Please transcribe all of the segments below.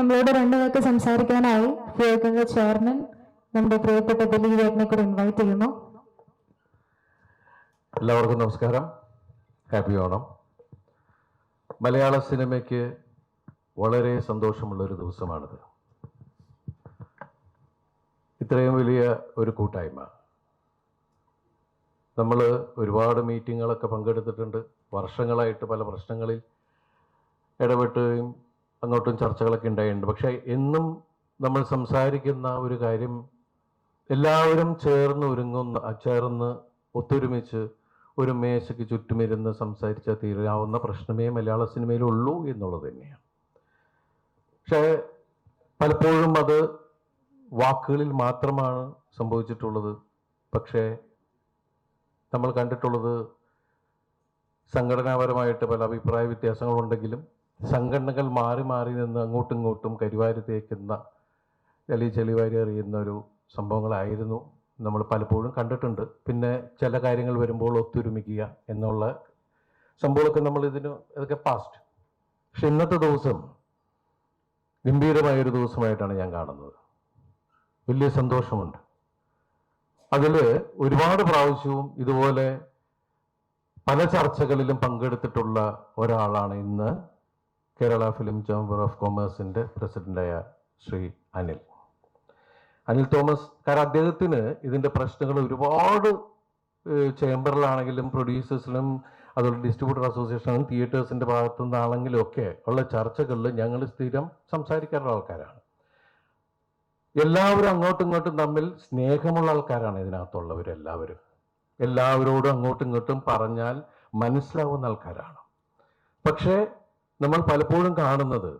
നമ്മളോട് രണ്ടു പേർക്ക് സംസാരിക്കാനായി ഫിയോക്കിന്റെ ചെയർമാൻ നമ്മുടെ പ്രിയപ്പെട്ട ദിലീപ് ഏട്ടനെ കൂടെ ഇൻവൈറ്റ് ചെയ്യുന്നു. എല്ലാവർക്കും നമസ്കാരം. ഹാപ്പി ഓണം. മലയാള സിനിമയ്ക്ക് വളരെ സന്തോഷമുള്ള ഒരു ദിവസമാണിത്. ഇത്രയും വലിയ ഒരു കൂട്ടായ്മ. നമ്മൾ ഒരുപാട് മീറ്റിങ്ങുകളൊക്കെ പങ്കെടുത്തിട്ടുണ്ട്. വർഷങ്ങളായിട്ട് പല പ്രശ്നങ്ങളിൽ ഇടപെട്ടുകയും അങ്ങോട്ടും ചർച്ചകളൊക്കെ ഉണ്ടായിട്ടുണ്ട്. പക്ഷേ എന്നും നമ്മൾ സംസാരിക്കുന്ന ഒരു കാര്യം എല്ലാവരും ചേർന്ന് ഒരുങ്ങുന്ന ചേർന്ന് ഒത്തൊരുമിച്ച് ഒരു മേശയ്ക്ക് ചുറ്റുമിരുന്ന് സംസാരിച്ചാൽ തീരാവുന്ന പ്രശ്നമേ മലയാള സിനിമയിലുള്ളൂ എന്നുള്ളത് തന്നെയാണ്. പക്ഷേ പലപ്പോഴും അത് വാക്കുകളിൽ മാത്രമാണ് സംഭവിച്ചിട്ടുള്ളത്. പക്ഷേ നമ്മൾ കണ്ടിട്ടുള്ളത് സംഘടനാപരമായിട്ട് പല അഭിപ്രായ വ്യത്യാസങ്ങളുണ്ടെങ്കിലും സംഘടനകൾ മാറി മാറി നിന്ന് അങ്ങോട്ടും ഇങ്ങോട്ടും കരിവാരി തേക്കുന്ന ചെളി ചെളിവാരി എറിയുന്ന ഒരു സംഭവങ്ങളായിരുന്നു നമ്മൾ പലപ്പോഴും കണ്ടിട്ടുണ്ട്. പിന്നെ ചില കാര്യങ്ങൾ വരുമ്പോൾ ഒത്തൊരുമിക്കുക എന്നുള്ള സംഭവമൊക്കെ നമ്മൾ ഇതിന് ഇതൊക്കെ പാസ്റ്റ് പക്ഷെ ഇന്നത്തെ ദിവസം ഗംഭീരമായൊരു ദിവസമായിട്ടാണ് ഞാൻ കാണുന്നത്. വലിയ സന്തോഷമുണ്ട്. അതിൽ ഒരുപാട് പ്രാവശ്യവും ഇതുപോലെ പല ചർച്ചകളിലും പങ്കെടുത്തിട്ടുള്ള ഒരാളാണ് ഇന്ന് കേരള ഫിലിം ചേംബർ ഓഫ് കൊമേഴ്സിന്റെ പ്രസിഡന്റായ ശ്രീ അനിൽ. അനിൽ തോമസ് കാരണം അദ്ദേഹത്തിന് ഇതിന്റെ പ്രശ്നങ്ങൾ ഒരുപാട് ചേംബറിലാണെങ്കിലും പ്രൊഡ്യൂസേഴ്സിലും അതുപോലെ ഡിസ്ട്രിബ്യൂട്ടർ അസോസിയേഷനും തിയേറ്റേഴ്സിന്റെ ഭാഗത്തു നിന്നാണെങ്കിലും ഒക്കെ ഉള്ള ചർച്ചകളിൽ ഞങ്ങൾ സ്ഥിരം സംസാരിക്കാറുള്ള ആൾക്കാരാണ്. എല്ലാവരും അങ്ങോട്ടും ഇങ്ങോട്ടും തമ്മിൽ സ്നേഹമുള്ള ആൾക്കാരാണ് ഇതിനകത്തുള്ളവർ എല്ലാവരും. എല്ലാവരോടും അങ്ങോട്ടും ഇങ്ങോട്ടും പറഞ്ഞാൽ മനസ്സിലാവുന്ന ആൾക്കാരാണ്. പക്ഷേ നമ്മൾ പലപ്പോഴും കാണുന്നത്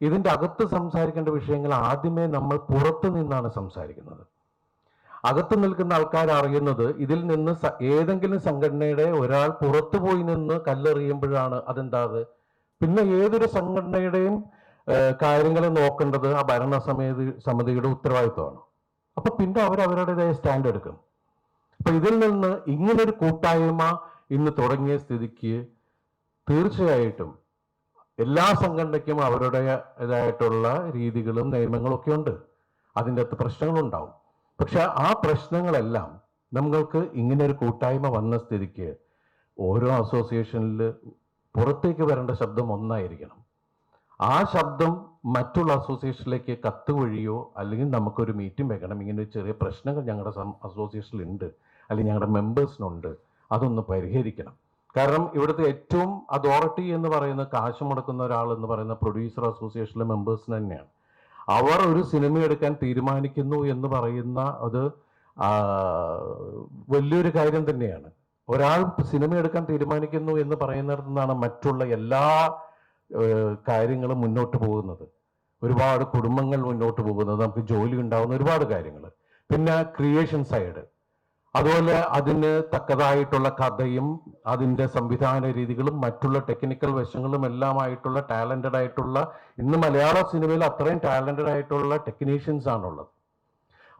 ഇതിന്റെ അകത്ത് സംസാരിക്കേണ്ട വിഷയങ്ങൾ ആദ്യമേ നമ്മൾ പുറത്തു നിന്നാണ് സംസാരിക്കുന്നത്. അകത്ത് നിൽക്കുന്ന ആൾക്കാർ അറിയുന്നത് ഇതിൽ നിന്ന് ഏതെങ്കിലും സംഘടനയുടെ ഒരാൾ പുറത്തു പോയി നിന്ന് കല്ലെറിയുമ്പോഴാണ് അതെന്താത്? പിന്നെ ഏതൊരു സംഘടനയുടെയും കാര്യങ്ങൾ നോക്കേണ്ടത് ആ ഭരണ സമിതി സമിതിയുടെ ഉത്തരവാദിത്വമാണ്. അപ്പൊ പിന്നെ അവർ അവരുടേതായ സ്റ്റാൻഡ് എടുക്കും. അപ്പൊ ഇതിൽ നിന്ന് ഇങ്ങനൊരു കൂട്ടായ്മ ഇന്ന് തുടങ്ങിയ സ്ഥിതിക്ക് തീർച്ചയായിട്ടും എല്ലാ സംഘടനയ്ക്കും അവരുടേതായിട്ടുള്ള രീതികളും നിയമങ്ങളും ഒക്കെ ഉണ്ട്. അതിന്റെ അകത്ത് പ്രശ്നങ്ങളുണ്ടാവും. പക്ഷെ ആ പ്രശ്നങ്ങളെല്ലാം നമ്മൾക്ക് ഇങ്ങനെ ഒരു കൂട്ടായ്മ വന്ന സ്ഥിതിക്ക് ഓരോ അസോസിയേഷനിൽ പുറത്തേക്ക് വരേണ്ട ശബ്ദം ഒന്നായിരിക്കണം. ആ ശബ്ദം മറ്റുള്ള അസോസിയേഷനിലേക്ക് കത്ത് വഴിയോ അല്ലെങ്കിൽ നമുക്കൊരു മീറ്റിംഗ് വെക്കണം ഇങ്ങനെ ഒരു ചെറിയ പ്രശ്നങ്ങൾ ഞങ്ങളുടെ അസോസിയേഷനിൽ ഉണ്ട് അല്ലെങ്കിൽ ഞങ്ങളുടെ മെമ്പേഴ്സിനുണ്ട് അതൊന്ന് പരിഹരിക്കണം. കാരണം ഇവിടുത്തെ ഏറ്റവും അതോറിറ്റി എന്ന് പറയുന്ന കാശ് മുടക്കുന്ന ഒരാൾ എന്ന് പറയുന്ന പ്രൊഡ്യൂസർ അസോസിയേഷനിലെ മെമ്പേഴ്സിന് തന്നെയാണ്. അവർ ഒരു സിനിമ എടുക്കാൻ തീരുമാനിക്കുന്നു എന്ന് പറയുന്ന അത് വലിയൊരു കാര്യം തന്നെയാണ്. ഒരാൾ സിനിമ എടുക്കാൻ തീരുമാനിക്കുന്നു എന്ന് പറയുന്നിടത്തു നിന്നാണ് മറ്റുള്ള എല്ലാ കാര്യങ്ങളും മുന്നോട്ട് പോകുന്നത്. ഒരുപാട് കുടുംബങ്ങൾ മുന്നോട്ട് പോകുന്നത്. നമുക്ക് ജോലി ഉണ്ടാകുന്ന ഒരുപാട് കാര്യങ്ങൾ. പിന്നെ ക്രിയേഷൻ സൈഡ് അതുപോലെ അതിന് തക്കതായിട്ടുള്ള കഥയും അതിന്റെ സംവിധാന രീതികളും മറ്റുള്ള ടെക്നിക്കൽ വശങ്ങളും എല്ലാമായിട്ടുള്ള ടാലന്റഡ് ആയിട്ടുള്ള ഇന്ന് മലയാള സിനിമയിൽ അത്രയും ടാലന്റഡ് ആയിട്ടുള്ള ടെക്നീഷ്യൻസ് ആണുള്ളത്.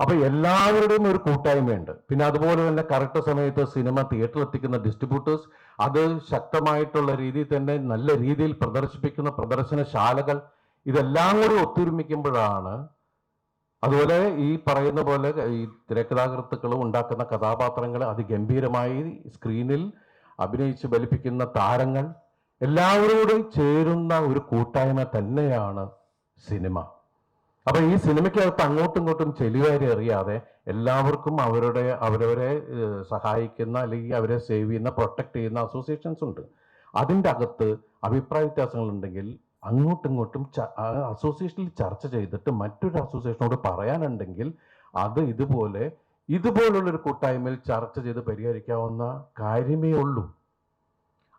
അപ്പോൾ എല്ലാവരുടെയും ഒരു കൂട്ടായ്മയുണ്ട്. പിന്നെ അതുപോലെ തന്നെ കറക്റ്റ് സമയത്ത് സിനിമ തിയേറ്ററിൽ എത്തിക്കുന്ന ഡിസ്ട്രിബ്യൂട്ടേഴ്സ് അത് ശക്തമായിട്ടുള്ള രീതിയിൽ തന്നെ നല്ല രീതിയിൽ പ്രദർശിപ്പിക്കുന്ന പ്രദർശനശാലകൾ ഇതെല്ലാം കൂടി ഒത്തൊരുമിക്കുമ്പോഴാണ് അതുപോലെ ഈ പറയുന്ന പോലെ ഈ തിരക്കഥാകൃത്തുക്കൾ ഉണ്ടാക്കുന്ന കഥാപാത്രങ്ങൾ അതിഗംഭീരമായി സ്ക്രീനിൽ അഭിനയിച്ച് ബലിപ്പിക്കുന്ന താരങ്ങൾ എല്ലാവരോടും ചേരുന്ന ഒരു കൂട്ടായ്മ തന്നെയാണ് സിനിമ. അപ്പൊ ഈ സിനിമയ്ക്കകത്ത് അങ്ങോട്ടും ഇങ്ങോട്ടും ചെളിവാരി അറിയാതെ എല്ലാവർക്കും അവരുടെ അവരവരെ സഹായിക്കുന്ന അല്ലെങ്കിൽ അവരെ സേവ് ചെയ്യുന്ന പ്രൊട്ടക്ട് ചെയ്യുന്ന അസോസിയേഷൻസ് ഉണ്ട്. അതിന്റെ അകത്ത് അഭിപ്രായ വ്യത്യാസങ്ങൾ ഉണ്ടെങ്കിൽ അങ്ങോട്ടും ഇങ്ങോട്ടും അസോസിയേഷനിൽ ചർച്ച ചെയ്തിട്ട് മറ്റൊരു അസോസിയേഷനോട് പറയാനുണ്ടെങ്കിൽ അത് ഇതുപോലെ ഇതുപോലുള്ളൊരു കൂട്ടായ്മയിൽ ചർച്ച ചെയ്ത് പരിഹരിക്കാവുന്ന കാര്യമേ ഉള്ളൂ.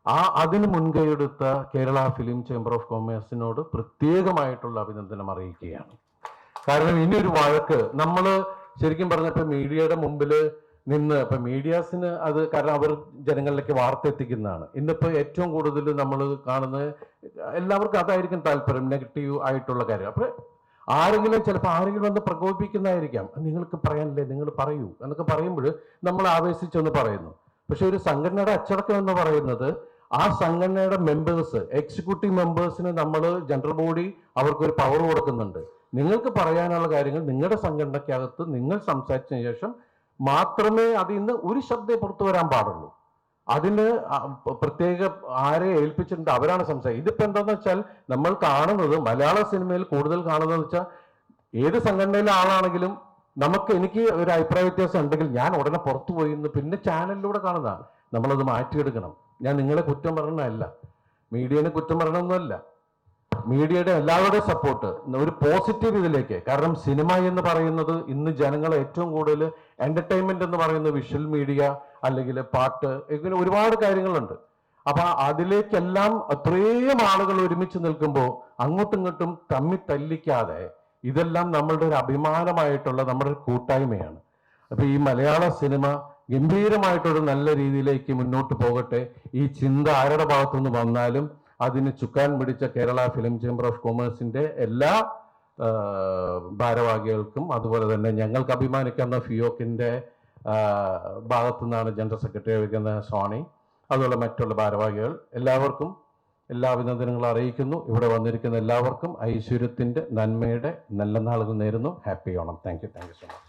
ആ അതിന് മുൻകൈയെടുത്ത കേരള ഫിലിം ചേംബർ ഓഫ് കൊമേഴ്സിനോട് പ്രത്യേകമായിട്ടുള്ള അഭിനന്ദനം അറിയിക്കുകയാണ്. കാരണം ഇനി ഒരു വഴക്ക് നമ്മൾ ശരിക്കും പറഞ്ഞപ്പോൾ മീഡിയയുടെ മുമ്പിൽ നിന്ന് ഇപ്പൊ മീഡിയാസിന് അത് കാരണം അവർ ജനങ്ങളിലേക്ക് വാർത്ത എത്തിക്കുന്നതാണ് ഇന്നിപ്പോ ഏറ്റവും കൂടുതൽ നമ്മൾ കാണുന്നത് എല്ലാവർക്കും അതായിരിക്കും താല്പര്യം നെഗറ്റീവ് ആയിട്ടുള്ള കാര്യം. അപ്പൊ ആരെങ്കിലും ചിലപ്പോൾ ആരെങ്കിലും വന്ന് പ്രകോപിപ്പിക്കുന്നതായിരിക്കാം. നിങ്ങൾക്ക് പറയാനില്ലേ? നിങ്ങൾ പറയൂ. എന്നൊക്കെ പറയുമ്പോൾ നമ്മൾ ആവേശിച്ചൊന്ന് പറയുന്നു. പക്ഷെ ഒരു സംഘടനയുടെ അച്ചടക്കം എന്ന് പറയുന്നത് ആ സംഘടനയുടെ മെമ്പേഴ്സ് എക്സിക്യൂട്ടീവ് മെമ്പേഴ്സിന് നമ്മൾ ജനറൽ ബോഡി അവർക്കൊരു പവർ കൊടുക്കുന്നുണ്ട്. നിങ്ങൾക്ക് പറയാനുള്ള കാര്യങ്ങൾ നിങ്ങളുടെ സംഘടനയ്ക്കകത്ത് നിങ്ങൾ സംസാരിച്ചതിന് ശേഷം മാത്രമേ അതിൽ നിന്ന് ഒരു ശബ്ദേ പുറത്തു വരാൻ പാടുള്ളൂ. അതിന് പ്രത്യേക ആരെ ഏൽപ്പിച്ചിട്ടുണ്ട് അവരാണ് സംസാരിക്കുക ഇതിപ്പോ എന്താന്ന് വെച്ചാൽ നമ്മൾ കാണുന്നത് മലയാള സിനിമയിൽ കൂടുതൽ കാണുന്നത് വെച്ചാൽ ഏത് സംഘടനയിലെ ആളാണെങ്കിലും നമുക്ക് എനിക്ക് ഒരു അഭിപ്രായ വ്യത്യാസം ഉണ്ടെങ്കിൽ ഞാൻ ഉടനെ പുറത്തു പോയി പിന്നെ ചാനലിലൂടെ കാണുന്നതാണ്. നമ്മളത് മാറ്റിയെടുക്കണം. ഞാൻ നിങ്ങളെ കുറ്റം പറയണമല്ല മീഡിയനെ കുറ്റം പറയണമെന്നല്ല മീഡിയയുടെ എല്ലാവരുടെയും സപ്പോർട്ട് ഒരു പോസിറ്റീവ് ഇതിലേക്ക്. കാരണം സിനിമ എന്ന് പറയുന്നത് ഇന്ന് ജനങ്ങൾ ഏറ്റവും കൂടുതൽ എന്റർടൈൻമെന്റ് എന്ന് പറയുന്ന വിഷ്വൽ മീഡിയ അല്ലെങ്കിൽ പാട്ട് ഇങ്ങനെ ഒരുപാട് കാര്യങ്ങളുണ്ട്. അപ്പൊ അതിലേക്കെല്ലാം അത്രയും ആളുകൾ ഒരുമിച്ച് നിൽക്കുമ്പോൾ അങ്ങോട്ടും ഇങ്ങോട്ടും തമ്മി തല്ലിക്കാതെ ഇതെല്ലാം നമ്മളുടെ ഒരു അഭിമാനമായിട്ടുള്ള നമ്മുടെ കൂട്ടായ്മയാണ്. അപ്പൊ ഈ മലയാള സിനിമ ഗംഭീരമായിട്ടൊരു നല്ല രീതിയിലേക്ക് മുന്നോട്ട് പോകട്ടെ. ഈ ചിന്ത ആരുടെ ഭാഗത്തുനിന്ന് വന്നാലും അതിന് ചുക്കാൻ പിടിച്ച കേരള ഫിലിം ചേംബർ ഓഫ് കൊമേഴ്സിന്റെ എല്ലാ ഭാരവാഹികൾക്കും അതുപോലെ തന്നെ ഞങ്ങൾക്ക് അഭിമാനിക്കുന്ന ഫിയോക്കിന്റെ ഭാഗത്തു നിന്നാണ് ജനറൽ സെക്രട്ടറി വയ്ക്കുന്ന സോണി അതുപോലെ മറ്റുള്ള ഭാരവാഹികൾ എല്ലാവർക്കും എല്ലാ അഭിനന്ദനങ്ങളും അറിയിക്കുന്നു. ഇവിടെ വന്നിരിക്കുന്ന എല്ലാവർക്കും ഐശ്വര്യത്തിന്റെ നന്മയുടെ നല്ല നാളുകൾ നേരുന്നു. Happy Onam. Thank you. Thank you so much.